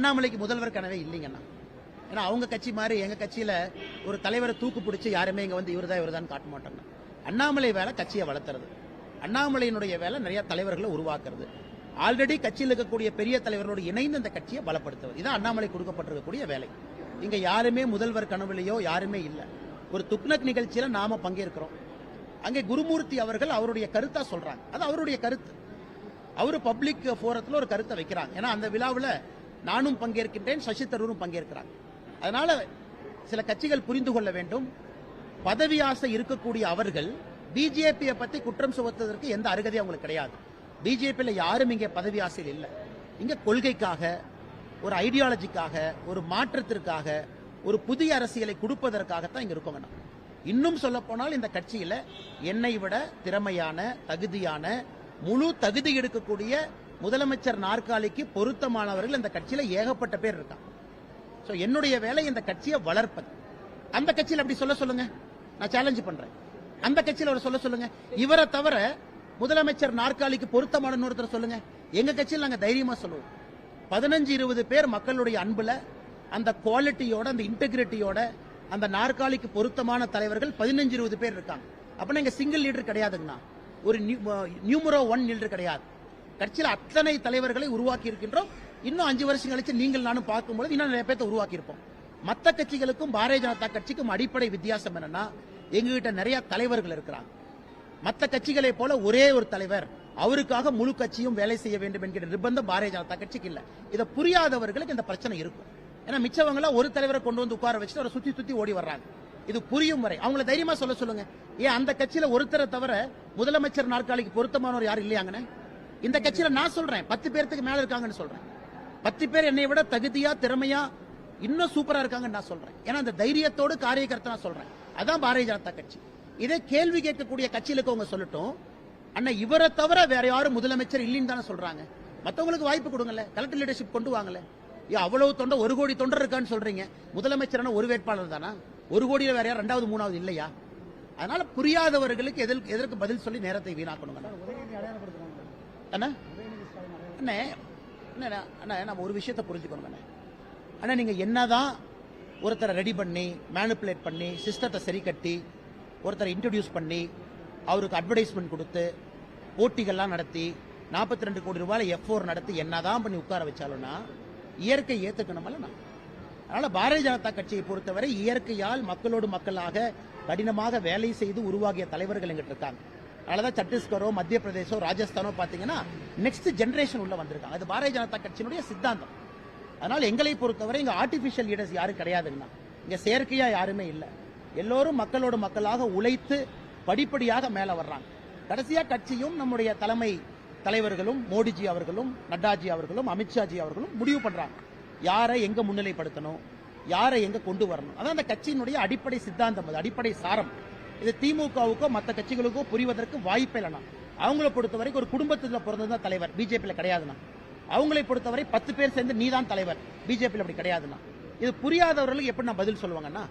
அண்ணாமலைக்கு முதல்வர் கனவே இல்லைங்கண்ணா. ஏன்னா அவங்க கட்சி மாதிரி எங்க கட்சியில ஒரு தலைவரை தூக்கு பிடிச்சி யாருமே இங்க வந்து இவர்தான் இவர்தான் காட்ட மாட்டாங்க. அண்ணாமலை வேலை கட்சியை வளர்த்துறது. அண்ணாமலையினுடைய வேலை நிறைய தலைவர்களை உருவாக்குறது. ஆல்ரெடி கட்சியில் இருக்கக்கூடிய பெரிய தலைவர்களோடு இணைந்து அந்த கட்சியை பலப்படுத்துவது. இதான் அண்ணாமலை கொடுக்கப்பட்டிருக்கக்கூடிய வேலை. இங்க யாருமே முதல்வர் கனவுலையோ யாருமே இல்லை. ஒரு துக்னக் நிகழ்ச்சியில நாம பங்கேற்கிறோம். அங்கே குருமூர்த்தி அவர்கள் அவருடைய கருத்தா சொல்றாங்க. அது அவருடைய கருத்து. அவரு பப்ளிக் போரத்துல ஒரு கருத்தை வைக்கிறாங்க. ஏன்னா அந்த விழாவில் நானும் பங்கேற்கின்றேன் சசி தரூரும் பங்கேற்கிறாங்க. அதனால சில கட்சிகள் புரிந்து கொள்ள வேண்டும். பதவி ஆசை இருக்கக்கூடிய அவர்கள் பிஜேபியை பத்தி குற்றம் சுமத்துவதற்கு எந்த அருகதையும் அவங்களுக்கு கிடையாது. பிஜேபியில் யாரும் இங்கே பதவி ஆசையில் இல்லை. இங்கே கொள்கைக்காக ஒரு ஐடியாலஜிக்காக ஒரு மாற்றத்திற்காக ஒரு புதிய அரசியலை கொடுப்பதற்காகத்தான் இங்கே இருக்கோங்க நான். இன்னும் சொல்ல போனால் இந்த கட்சியில் என்னை விட திறமையான தகுதியான முழு தகுதி எடுக்கக்கூடிய முதலமைச்சர் நாற்காலிக்கு பொருத்தமானவர்கள் இந்த கட்சியில ஏகப்பட்ட பேர் இருக்காங்க. ஸோ என்னுடைய வேலை இந்த கட்சியை வளர்ப்பது. அந்த கட்சியில் அப்படி சொல்ல சொல்லுங்க. நான் சேலஞ்ச் பண்றேன். அந்த கட்சியில் அவர் சொல்ல சொல்லுங்க. இவரை தவிர முதலமைச்சர் நாற்காலிக்கு பொருத்தமான ஒருத்தர் சொல்லுங்க. எங்க கட்சியில் நாங்க தைரியமா சொல்லுவோம். பதினஞ்சு இருபது பேர் மக்களுடைய அன்புல அந்த குவாலிட்டியோட அந்த இன்டெகிரிட்டியோட அந்த நாற்காலிக்கு பொருத்தமான தலைவர்கள் பதினஞ்சு இருபது பேர் இருக்காங்க. அப்படின்னா எங்க சிங்கிள் லீடர் கிடையாதுங்கண்ணா. ஒரு நியூமரோ ஒன் லீடர் கிடையாது. கட்சியில் அத்தனை தலைவர்களை உருவாக்கி இருக்கின்றோம் இன்னும் அஞ்சு வருஷம் கழிச்சு நீங்கள் நானும் பார்க்கும்போது இன்னும் நிறைய பேர்த்த உருவாக்கி இருப்போம் மற்ற கட்சிகளுக்கும் பாரதிய ஜனதா கட்சிக்கும் அடிப்படை வித்தியாசம் என்னன்னா எங்ககிட்ட நிறைய தலைவர்கள் இருக்கிறாங்க. மற்ற கட்சிகளை போல ஒரே ஒரு தலைவர் அவருக்காக முழு கட்சியும் வேலை செய்ய வேண்டும் என்கிற நிர்பந்தம் பாரதிய ஜனதா கட்சிக்கு இல்லை. இதை புரியாதவர்களுக்கு இந்த பிரச்சனை இருக்கும். ஏன்னா மிச்சவங்களாம் ஒரு தலைவரை கொண்டு வந்து உட்கார வச்சுட்டு அவரை சுத்தி சுத்தி ஓடி வர்றாங்க. இது புரியும் வரை. அவங்கள தைரியமா சொல்ல சொல்லுங்க. ஏன் அந்த கட்சியில ஒருத்தரை தவிர முதலமைச்சர் நாற்காலிக்கு பொருத்தமானவர் யாரும் இல்லையாங்கன்னு இந்த கட்சியில நான் சொல்றேன். பத்து பேர்த்துக்கு மேல இருக்காங்கன்னு சொல்றேன். பத்து பேர் என்னை விட தகுதியா திறமையா இன்னும் சூப்பரா இருக்காங்கன்னு நான் சொல்றேன். ஏன்னா அந்த தைரியத்தோடு காரியகர்த்தா நான் சொல்றேன். அதான் பாரதிய ஜனதா கட்சி. இதே கேள்வி கேட்கக்கூடிய கட்சியிலுக்கு அவங்க சொல்லட்டும். அண்ணா இவரை தவிர வேற யாரும் முதலமைச்சர் இல்லைன்னு தானே சொல்றாங்க. மத்தவங்களுக்கு வாய்ப்பு கொடுங்கல்ல. கலெக்டர் லீடர்ஷிப் கொண்டு வாங்கல அவ்வளவு தொண்டை ஒரு கோடி தொண்டர் இருக்கான்னு சொல்றீங்க. முதலமைச்சரான ஒரு வேட்பாளர் தானா? ஒரு கோடியில வேற யார் ரெண்டாவது மூணாவது இல்லையா? அதனால புரியாதவர்களுக்கு எதற்கு எதற்கு பதில் சொல்லி நேரத்தை வீணாக்கணுங்க. அண்ணா அண்ணே அண்ணே, அண்ணா நம்ம ஒரு விஷயத்தை புரிஞ்சுக்கணும் அண்ணே. அண்ணா நீங்க என்னதான் ஒருத்தரை ரெடி பண்ணி மேனுப்புலேட் பண்ணி சிஸ்டத்தை சரி கட்டி ஒருத்தரை இன்ட்ரடியூஸ் பண்ணி அவருக்கு அட்வர்டைஸ்மெண்ட் கொடுத்து போட்டிகள்லாம் நடத்தி நாற்பத்தி ரெண்டு கோடி ரூபாயில் எஃப் நடத்தி என்னதான் பண்ணி உட்கார வச்சாலும்னா இயற்கை ஏத்துக்கணுமல்ல நான் பாரதிய ஜனதா கட்சியை பொறுத்தவரை இயற்கையால் மக்களோடு மக்களாக கடினமாக வேலை செய்து உருவாகிய தலைவர்கள் எங்கிட்ட இருக்காங்க. அதனாலதான் சத்தீஸ்கரோ மத்திய பிரதேசோ ராஜஸ்தானோ பார்த்தீங்கன்னா நெக்ஸ்ட் ஜென்ரேஷன் உள்ள வந்திருக்காங்க. அது பாரதிய ஜனதா கட்சியினுடைய சித்தாந்தம். அதனால் எங்களை பொறுத்தவரை இங்கே ஆர்டிஃபிஷியல் லீடர்ஸ் யாரும் கிடையாதுங்கண்ணா. இங்கே செயற்கையாக யாருமே இல்லை. எல்லோரும் மக்களோடு மக்களாக உழைத்து படிப்படியாக மேலே வர்றாங்க. கடைசியாக கட்சியும் நம்முடைய தலைமை தலைவர்களும் மோடிஜி அவர்களும் நட்டாஜி அவர்களும் அமித்ஷாஜி அவர்களும் முடிவு பண்ணுறாங்க யாரை எங்கே முன்னிலைப்படுத்தணும்? யாரை எங்கே கொண்டு வரணும்? அதான் அந்த கட்சியினுடைய அடிப்படை சித்தாந்தம் அது அடிப்படை சாரம். இது திமுகவுக்கோ மற்ற கட்சிகளுக்கோ புரிவதற்கு வாய்ப்பே இல்லைண்ணா. அவங்கள பொறுத்தவரைக்கும் ஒரு குடும்பத்துல பிறந்ததுதான் தலைவர். பிஜேபியில கிடையாதுண்ணா. அவங்களை பொறுத்தவரை பத்து பேர் சேர்ந்து நீதான் தலைவர். பிஜேபியில் அப்படி கிடையாதுண்ணா. இது புரியாதவர்களுக்கு எப்படி நான் பதில் சொல்லுவாங்கன்னா